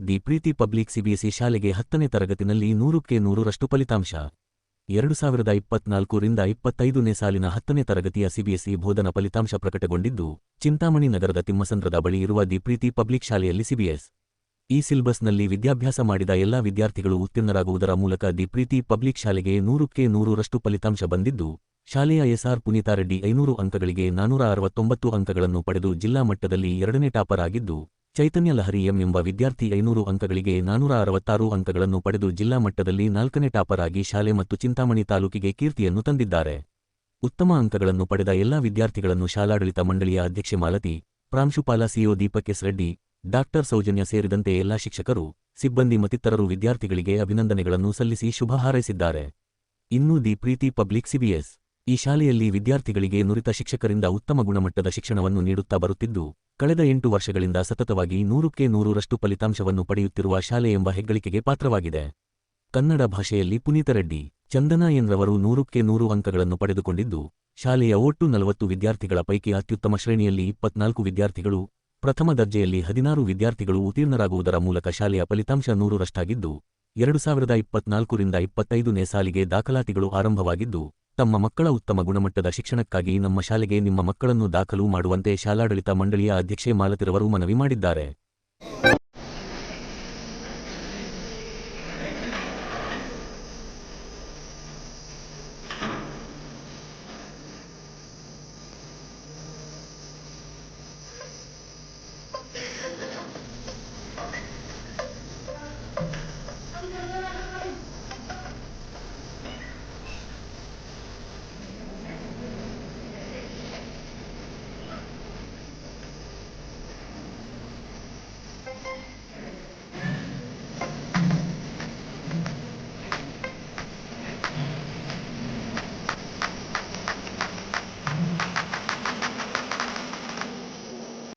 The Preethi public CBSE ಶಾಲೆಗೆ ಹತ್ತನೇ ತರಗತಿನಲ್ಲಿ ನೂರಕ್ಕೆ ನೂರರಷ್ಟು ಫಲಿತಾಂಶ. ಎರಡು ಸಾವಿರದ ಇಪ್ಪತ್ನಾಲ್ಕರಿಂದ ಇಪ್ಪತ್ತೈದನೇ ಸಾಲಿನ ಹತ್ತನೇ ತರಗತಿಯ ಸಿಬಿಎಸ್ಇ ಬೋಧನಾ ಫಲಿತಾಂಶ ಪ್ರಕಟಗೊಂಡಿದ್ದು, ಚಿಂತಾಮಣಿ ನಗರದ ತಿಮ್ಮಸಂದ್ರದ ಬಳಿ ಇರುವ ದಿ ಪ್ರೀತಿ ಪಬ್ಲಿಕ್ ಶಾಲೆಯಲ್ಲಿ ಸಿಬಿಎಸ್. ಈ ಸಿಲೆಬಸ್ನಲ್ಲಿ ವಿದ್ಯಾಭ್ಯಾಸ ಮಾಡಿದ ಎಲ್ಲಾ ವಿದ್ಯಾರ್ಥಿಗಳು ಉತ್ತೀರ್ಣರಾಗುವುದರ ಮೂಲಕ ದಿ ಪ್ರೀತಿ ಪಬ್ಲಿಕ್ ಶಾಲೆಗೆ ನೂರಕ್ಕೆ ನೂರರಷ್ಟು ಫಲಿತಾಂಶ ಬಂದಿದ್ದು, ಶಾಲೆಯ ಎಸ್ಆರ್ ಪುನೀತಾರೆಡ್ಡಿ ಐನೂರು ಅಂಕಗಳಿಗೆ ನಾನೂರ ಅರವತ್ತೊಂಬತ್ತು ಅಂಕಗಳನ್ನು ಪಡೆದು ಜಿಲ್ಲಾ ಮಟ್ಟದಲ್ಲಿ ಎರಡನೇ ಟಾಪರ್ ಆಗಿದ್ದು ಚೈತನ್ಯ ಲಹರಿ ಎಂ ಎಂಬ ವಿದ್ಯಾರ್ಥಿ ಐನೂರು ಅಂಕಗಳಿಗೆ ನಾನೂರ ಅರವತ್ತಾರು ಅಂಕಗಳನ್ನು ಪಡೆದು ಜಿಲ್ಲಾ ಮಟ್ಟದಲ್ಲಿ ನಾಲ್ಕನೇ ಟಾಪರ್ ಆಗಿ ಶಾಲೆ ಮತ್ತು ಚಿಂತಾಮಣಿ ತಾಲೂಕಿಗೆ ಕೀರ್ತಿಯನ್ನು ತಂದಿದ್ದಾರೆ. ಉತ್ತಮ ಅಂಕಗಳನ್ನು ಪಡೆದ ಎಲ್ಲಾ ವಿದ್ಯಾರ್ಥಿಗಳನ್ನು ಶಾಲಾಡಳಿತ ಮಂಡಳಿಯ ಅಧ್ಯಕ್ಷೆ ಮಾಲತಿ, ಪ್ರಾಂಶುಪಾಲ CO Deepak S Reddy, doctor Soujanya ಸೇರಿದಂತೆ ಎಲ್ಲಾ ಶಿಕ್ಷಕರು, ಸಿಬ್ಬಂದಿ ಮತ್ತಿತರರು ವಿದ್ಯಾರ್ಥಿಗಳಿಗೆ ಅಭಿನಂದನೆಗಳನ್ನು ಸಲ್ಲಿಸಿ ಶುಭ ಹಾರೈಸಿದ್ದಾರೆ. ಇನ್ನೂ ದಿ ಪ್ರೀತಿ ಪಬ್ಲಿಕ್ ಸಿಬಿಎಸ್ ಈ ಶಾಲೆಯಲ್ಲಿ ವಿದ್ಯಾರ್ಥಿಗಳಿಗೆ ನುರಿತ ಶಿಕ್ಷಕರಿಂದ ಉತ್ತಮ ಗುಣಮಟ್ಟದ ಶಿಕ್ಷಣವನ್ನು ನೀಡುತ್ತಾ ಬರುತ್ತಿದ್ದು ಕಳೆದ ಎಂಟು ವರ್ಷಗಳಿಂದ ಸತತವಾಗಿ ನೂರಕ್ಕೆ ನೂರರಷ್ಟು ಫಲಿತಾಂಶವನ್ನು ಪಡೆಯುತ್ತಿರುವ ಶಾಲೆ ಎಂಬ ಹೆಗ್ಗಳಿಕೆಗೆ ಪಾತ್ರವಾಗಿದೆ. ಕನ್ನಡ ಭಾಷೆಯಲ್ಲಿ ಪುನೀತರೆಡ್ಡಿ ಚಂದನಾ ಎನ್ರವರು ನೂರಕ್ಕೆ ನೂರು ಅಂಕಗಳನ್ನು ಪಡೆದುಕೊಂಡಿದ್ದು, ಶಾಲೆಯ ಒಟ್ಟು ನಲವತ್ತು ವಿದ್ಯಾರ್ಥಿಗಳ ಪೈಕಿ ಅತ್ಯುತ್ತಮ ಶ್ರೇಣಿಯಲ್ಲಿ ಇಪ್ಪತ್ನಾಲ್ಕು ವಿದ್ಯಾರ್ಥಿಗಳು, ಪ್ರಥಮ ದರ್ಜೆಯಲ್ಲಿ ಹದಿನಾರು ವಿದ್ಯಾರ್ಥಿಗಳು ಉತ್ತೀರ್ಣರಾಗುವುದರ ಮೂಲಕ ಶಾಲೆಯ ಫಲಿತಾಂಶ ನೂರರಷ್ಟಾಗಿದ್ದು, ಎರಡು ಸಾವಿರದ ಇಪ್ಪತ್ನಾಲ್ಕರಿಂದ ಇಪ್ಪತ್ತೈದನೇ ಸಾಲಿಗೆ ದಾಖಲಾತಿಗಳು ಆರಂಭವಾಗಿದ್ದು ತಮ್ಮ ಮಕ್ಕಳ ಉತ್ತಮ ಗುಣಮಟ್ಟದ ಶಿಕ್ಷಣಕ್ಕಾಗಿ ನಮ್ಮ ಶಾಲೆಗೆ ನಿಮ್ಮ ಮಕ್ಕಳನ್ನು ದಾಖಲು ಮಾಡುವಂತೆ ಶಾಲಾಡಳಿತ ಮಂಡಳಿಯ ಅಧ್ಯಕ್ಷೆ ಮಾಲತಿರವರು ಮನವಿ ಮಾಡಿದ್ದಾರೆ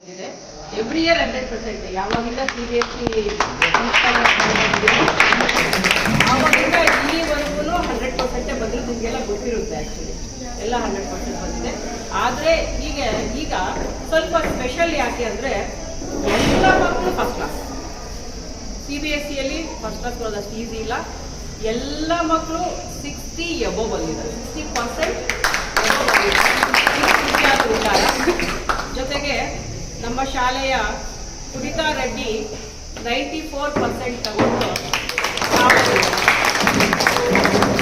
ಇದೆ ಎವ್ರಿ ಹಂಡ್ರೆಡ್ ಪರ್ಸೆಂಟ್ ಯಾವಾಗಿಂದ ಸಿ ಬಿ ಎಸ್ ಸಿ ಆವಾಗಿಂದ ಇಲ್ಲಿವರೆಗೂ ಹಂಡ್ರೆಡ್ ಪರ್ಸೆಂಟೇ ಬಂದಿರೋದು ನಿಮಗೆಲ್ಲ ಗೊತ್ತಿರುತ್ತೆ ಆ್ಯಕ್ಚುಲಿ ಎಲ್ಲ ಹಂಡ್ರೆಡ್ ಪರ್ಸೆಂಟ್ ಬಂದಿದೆ. ಆದರೆ ಈಗ ಈಗ ಸ್ವಲ್ಪ ಸ್ಪೆಷಲ್ ಯಾಕೆ ಅಂದರೆ ಎಲ್ಲ ಮಕ್ಕಳು first class C B S ಸಿಯಲ್ಲಿ ಫಸ್ಟ್ ಕ್ಲಾಸ್ ಬರೋದಷ್ಟು ಈಸಿ ಇಲ್ಲ. ಎಲ್ಲ ಮಕ್ಕಳು ಸಿಕ್ಸ್ಟಿ ಎಬೋ ಬಂದಿದ್ದಾರೆ ಸಿಕ್ಸ್ಟಿ ಪರ್ಸೆಂಟ್ ಜೊತೆಗೆ ನಮ್ಮ ಶಾಲೆಯ ಕುಡಿತಾ ರೆಡ್ಡಿ ನೈಂಟಿ ಫೋರ್ ಪರ್ಸೆಂಟ್ ತಗೊಂಡು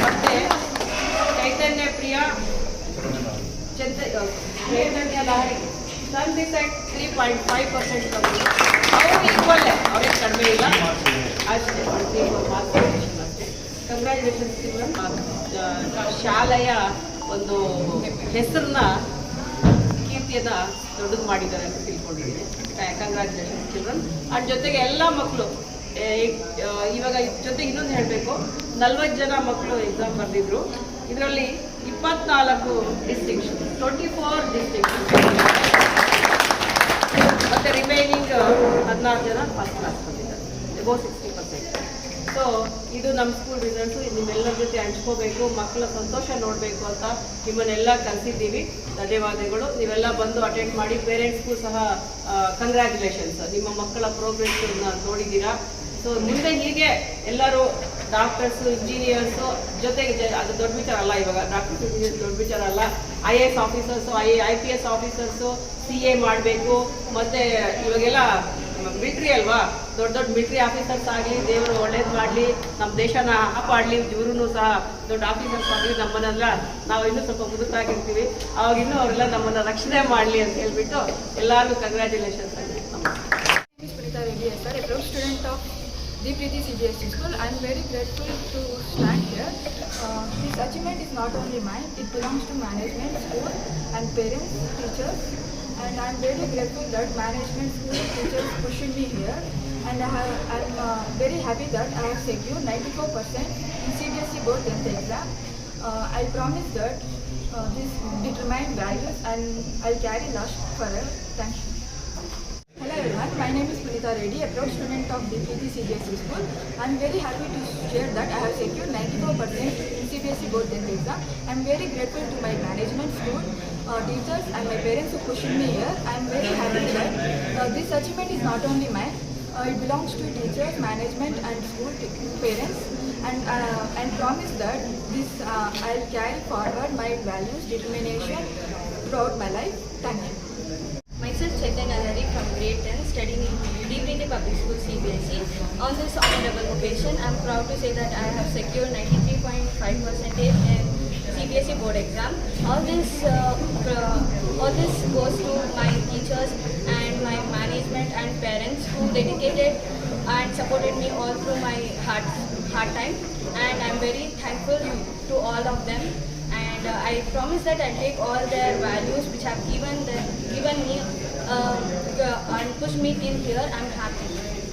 ಮತ್ತೆ Chaitanya Priya, ಚೈತ Chaitanya Lahari at three point five percent ತಗೊಂಡು. ಅವರು ಈಕ್ವಲ್ಲೇ ಅವ್ರಿಗೆ ಕಡಿಮೆ ಇಲ್ಲ. ಅಷ್ಟೇ ಕಂಗ್ರ್ಯಾಚುಲೇಷನ್ಸ್ ಶಾಲೆಯ ಒಂದು ಹೆಸರನ್ನ ಕೀರ್ತಿಯನ್ನ ದೊಡ್ಡದು ಮಾಡಿದ್ದಾರೆ ಅಂತ ತಿಳ್ಕೊಂಡಿದ್ದೀನಿ ಕಂಗ್ರ್ಯಾಚುಲೇಷನ್ ಚಿಲ್ಡ್ರನ್ ಜೊತೆಗೆ ಎಲ್ಲ ಮಕ್ಕಳು ಇವಾಗ ಜೊತೆಗೆ ಇನ್ನೊಂದು ಹೇಳಬೇಕು. ನಲ್ವತ್ತು ಜನ ಮಕ್ಕಳು ಎಕ್ಸಾಮ್ ಬರೆದಿದ್ರು. ಇದರಲ್ಲಿ ಇಪ್ಪತ್ನಾಲ್ಕು ಡಿಸ್ಟಿಂಕ್ಷನ್ ಟ್ವೆಂಟಿ ಫೋರ್ ಡಿಸ್ಟಿಂಕ್ಷನ್ ಮತ್ತೆ ರಿಮೈನಿಂಗ್ ಹದಿನಾರು ಜನ ಫಸ್ಟ್ ಕ್ಲಾಸ್ ಬಂದಿದ್ದಾರೆ. ಎಬೋ ಸಿಕ್ಸ್ಟಿ ಪರ್ಸೆಂಟ್ ಸೊ ಇದು ನಮ್ಮ ಸ್ಕೂಲ್ ರಿಸಲ್ಟ್ಸು ನಿಮ್ಮೆಲ್ಲರ ಜೊತೆ ಹಂಚ್ಕೋಬೇಕು ಮಕ್ಕಳ ಸಂತೋಷ ನೋಡಬೇಕು ಅಂತ ನಿಮ್ಮನ್ನೆಲ್ಲ ಕರೆಸಿದ್ದೀವಿ. ಧನ್ಯವಾದಗಳು. ನೀವೆಲ್ಲ ಬಂದು ಅಟೆಂಡ್ ಮಾಡಿ ಪೇರೆಂಟ್ಸ್ಗೂ ಸಹ ಕಂಗ್ರ್ಯಾಚುಲೇಷನ್ಸ್ ನಿಮ್ಮ ಮಕ್ಕಳ ಪ್ರೋಗ್ರೆಸ್ ನೋಡಿದ್ದೀರಾ. ಸೊ ಮುಂದೆ ಹೀಗೆ ಎಲ್ಲರೂ ಡಾಕ್ಟರ್ಸ್ ಇಂಜಿನಿಯರ್ಸು ಜೊತೆಗೆ ಅದು ದೊಡ್ಡ ವಿಚಾರ ಅಲ್ಲ ಇವಾಗ. ಡಾಕ್ಟರ್ಸ್ ಇಂಜಿನಿಯರ್ಸ್ ದೊಡ್ಡ ವಿಚಾರ ಅಲ್ಲ. I A S officers I I P S officers C A ಮಾಡಬೇಕು. ಮತ್ತು ಇವಾಗೆಲ್ಲ ಮಿಲ್ಟ್ರಿ ಅಲ್ವಾ? ದೊಡ್ಡ ದೊಡ್ಡ ಮಿಲ್ಟ್ರಿ ಆಫೀಸರ್ಸ್ ಆಗಲಿ, ದೇವರು ಒಳ್ಳೇದು ಮಾಡಲಿ ನಮ್ಮ ದೇಶನ ಕಾಪಾಡಲಿ ಇವರೂ ಸಹ ದೊಡ್ಡ ಆಫೀಸರ್ಸ್ ಆಗಲಿ ನಮ್ಮನ್ನೆಲ್ಲ ನಾವು ಇನ್ನೂ ಸ್ವಲ್ಪ ಮುದುಕಾಗಿರ್ತೀವಿ ಅವಾಗ ಇನ್ನೂ ಅವರೆಲ್ಲ ನಮ್ಮನ್ನು ರಕ್ಷಣೆ ಮಾಡಲಿ ಅಂತ ಹೇಳ್ಬಿಟ್ಟು ಎಲ್ಲರೂ congratulations ಡಿಪ್ರಿಟಿ C B S C school I am very grateful to stand here this achievement is not only mine it belongs to management school and parents teachers And I am very grateful that management, school, teachers pushing me here. And I am uh, very happy that I have secured 94% in CBSE board 10th exam. Uh, I promise that uh, this determined values and I'll carry last forever. Thank you. Hello everyone, my name is Punita Reddy, a proud student of the PT CBSE school. I am very happy to share that I have secured 94% in CBSE board 10th exam. I am very grateful to my management, school, teachers and my parents who pushed me here. I am very happy that uh, this achievement is not only mine, Uh, it belongs to teachers, management, and school parents. And uh, and promise that this uh, I'll carry forward my values, determination throughout my life. Thank you. Myself Chaitanya Nari from grade 10 studying in Deeprinity Public School CBSE. On this honorable occasion, I am proud to say that I have secured 93.5 percentage in CBSE board exam. All this, uh, all this goes to my teachers and my management and parents who dedicated and supported me all through my hard, hard time. And I am very thankful to all of them and uh, I promise that I'll take all their values which have given the, given me um, uh, and push me till here. I'm happy.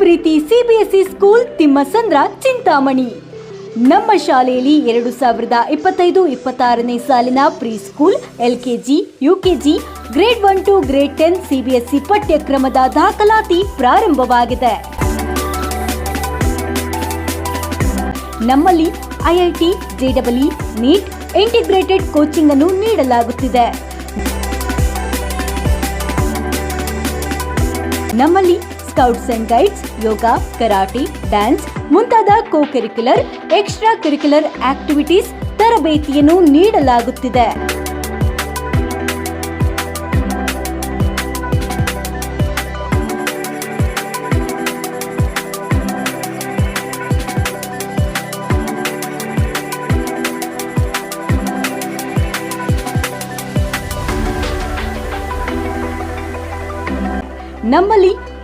Preethi CBSE school Thimmasandra, Chintamani. ನಮ್ಮ ಶಾಲೆಯಲ್ಲಿ ಎರಡು ಸಾವಿರದ ಇಪ್ಪತ್ತೈದು, ಇಪ್ಪತ್ತಾರನೇ ಸಾಲಿನ pre school LKG UKG grade one to grade ten CBSE ಪಠ್ಯಕ್ರಮದ ದಾಖಲಾತಿ ಪ್ರಾರಂಭವಾಗಿದೆ. ನಮ್ಮಲ್ಲಿ IIT JW NEET integrated coaching ಅನ್ನು ನೀಡಲಾಗುತ್ತಿದೆ. ನಮ್ಮಲ್ಲಿ scouts and guides yoga karate dance ಮುಂತಾದ co curricular extra curricular activities ತರಬೇತಿಯನ್ನು ನೀಡಲಾಗುತ್ತಿದೆ. ನಮ್ಮಲ್ಲಿ